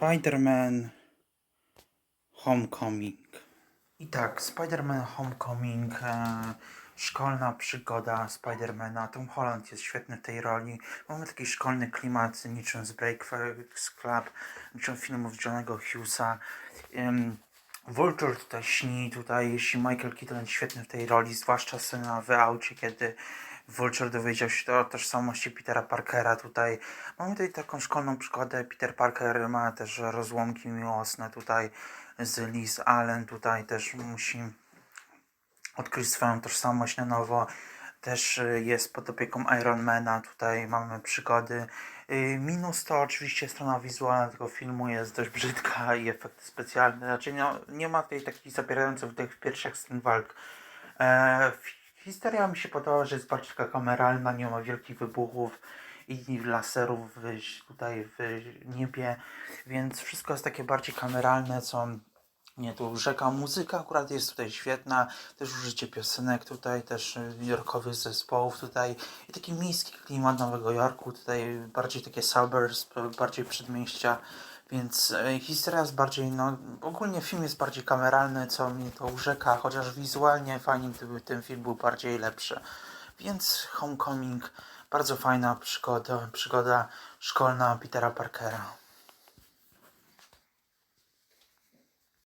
Spider-Man Homecoming. I tak, Spider-Man Homecoming, e, szkolna przygoda Spidermana. Tom Holland jest świetny w tej roli. Mamy taki szkolny klimat, niczym z Breakfast Club, niczym filmów Johnego Hughesa. Vulture tutaj śni, tutaj jeśli Michael Keaton jest świetny w tej roli, zwłaszcza scena w aucie, kiedy Vulture dowiedział się o tożsamości Petera Parkera tutaj. Mamy tutaj taką szkolną przygodę, Peter Parker ma też rozłamki miłosne tutaj z Liz Allen, tutaj też musi odkryć swoją tożsamość na nowo. Też jest pod opieką Ironmana, tutaj mamy przygody. Y, Minus to oczywiście strona wizualna tego filmu jest dość brzydka i efekty specjalne. Znaczy no, nie ma tutaj takich zabierających tych pierwszych scen walk. E, historia mi się podoba, że jest bardziej taka kameralna, nie ma wielkich wybuchów i laserów w, tutaj w niebie, więc wszystko jest takie bardziej kameralne, co nie, tu rzeka muzyka akurat jest tutaj świetna, też użycie piosenek tutaj, też jorkowych zespołów tutaj i taki miejski klimat Nowego Jorku, tutaj bardziej takie suburbs, bardziej przedmieścia, więc e, historia jest bardziej, no ogólnie film jest bardziej kameralny, co mnie to urzeka, chociaż wizualnie fajnie gdyby ten film był bardziej lepszy. Więc Homecoming, bardzo fajna przygoda, przygoda szkolna Petera Parkera.